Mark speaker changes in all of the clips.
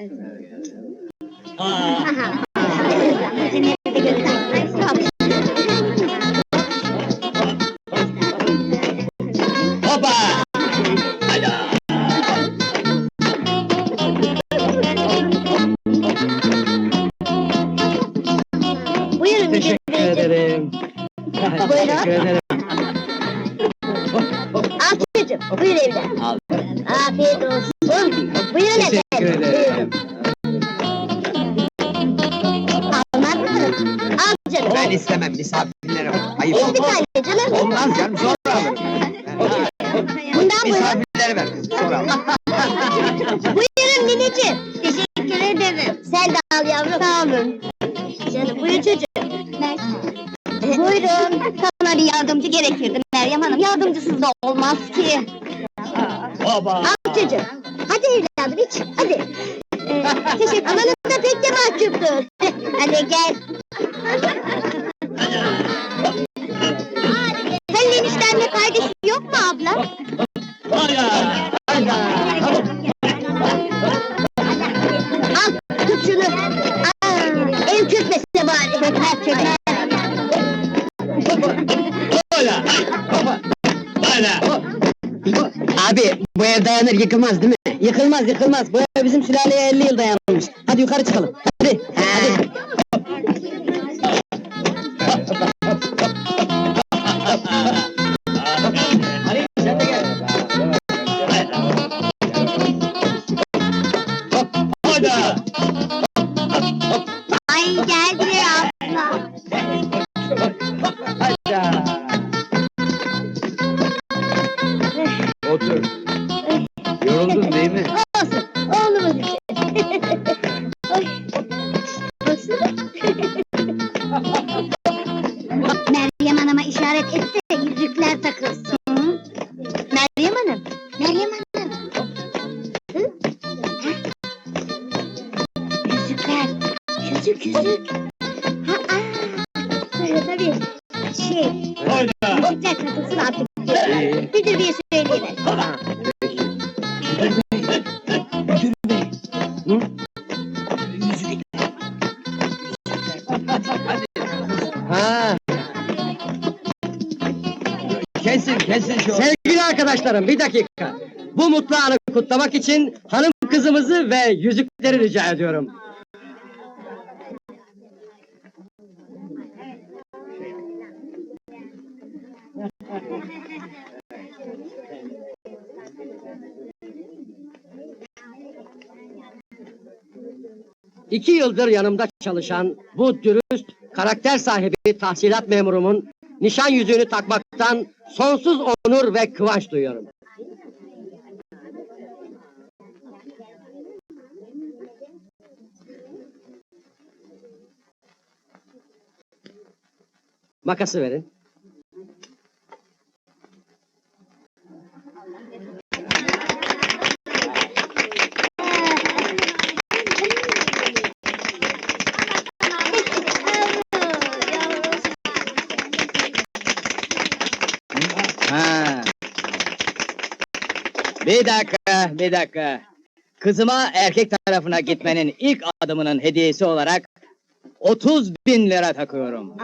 Speaker 1: Beyciğim.
Speaker 2: ederim. Teşekkür ederim.
Speaker 1: Al çocuğum, buyur.
Speaker 3: Al.
Speaker 1: Afiyet olsun. Buyurun
Speaker 2: Teşekkür
Speaker 1: efendim.
Speaker 2: ederim.
Speaker 4: Olmaz canım sonra alırım.
Speaker 1: Bundan buyurun.
Speaker 4: Misafirlere ver sonra alırım.
Speaker 1: Buyurun nineciğim. Teşekkür ederim. Sen de al yavrum. Sağ olun. Canım buyur çocuğum. Buyurun. Sana bir yardımcı gerekirdi Meryem Hanım. Yardımcısız da olmaz ki.
Speaker 3: Hopa!
Speaker 1: Al çocuğum. Hadi evladım iç. Hadi. Ee, teşekkür Ananız da pek de mahcuptur. Hadi gel. Senin eniştenle kardeşi yok mu abla?
Speaker 3: Hayda!
Speaker 1: Al tut şunu. Aa, ev çökmese bari.
Speaker 3: Hopa! Hayda!
Speaker 2: Abi bu ev dayanır yıkılmaz değil mi? Yıkılmaz yıkılmaz. Bu ev bizim sülaleye 50 yıl dayanmış. Hadi yukarı çıkalım. Hadi. Hadi.
Speaker 1: Yüzük. Ha, aa. Tabii. Şey,
Speaker 3: Hayda!
Speaker 1: yüzükler takılsın artık.
Speaker 4: İyi.
Speaker 1: Müdür bir söyleyiver.
Speaker 4: Peki.
Speaker 2: Ha.
Speaker 4: Kesin kesin şu.
Speaker 2: Sevgili arkadaşlarım bir dakika. Bu mutlu anı kutlamak için hanım kızımızı ve yüzükleri rica ediyorum. İki yıldır yanımda çalışan bu dürüst, karakter sahibi tahsilat memurumun nişan yüzüğünü takmaktan sonsuz onur ve kıvanç duyuyorum. Makası verin.
Speaker 5: Ha. Bir dakika, bir dakika. Kızıma erkek tarafına gitmenin ilk adımının hediyesi olarak 30 bin lira takıyorum.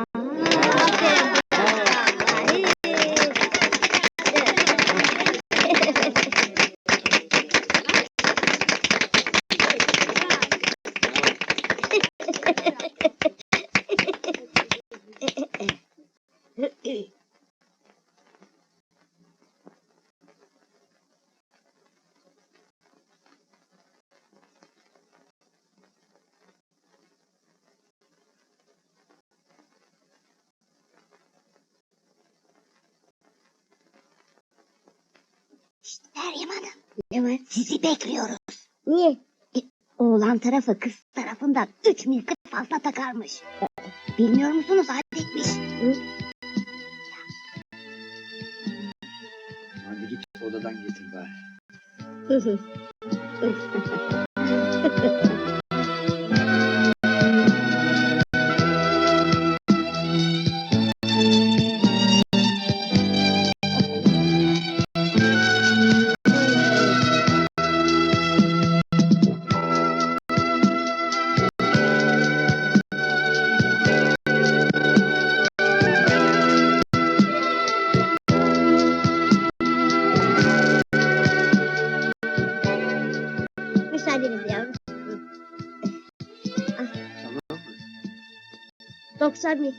Speaker 1: Meryem Hanım. Ne var? Sizi bekliyoruz. Niye? E, oğlan tarafı kız tarafından üç misli fazla takarmış. Bilmiyor musunuz adetmiş?
Speaker 4: Hadi git odadan getir bari.
Speaker 1: yoksa mı?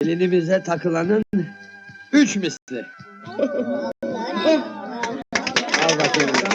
Speaker 4: Gelinimize takılanın üç misli. Al bakayım.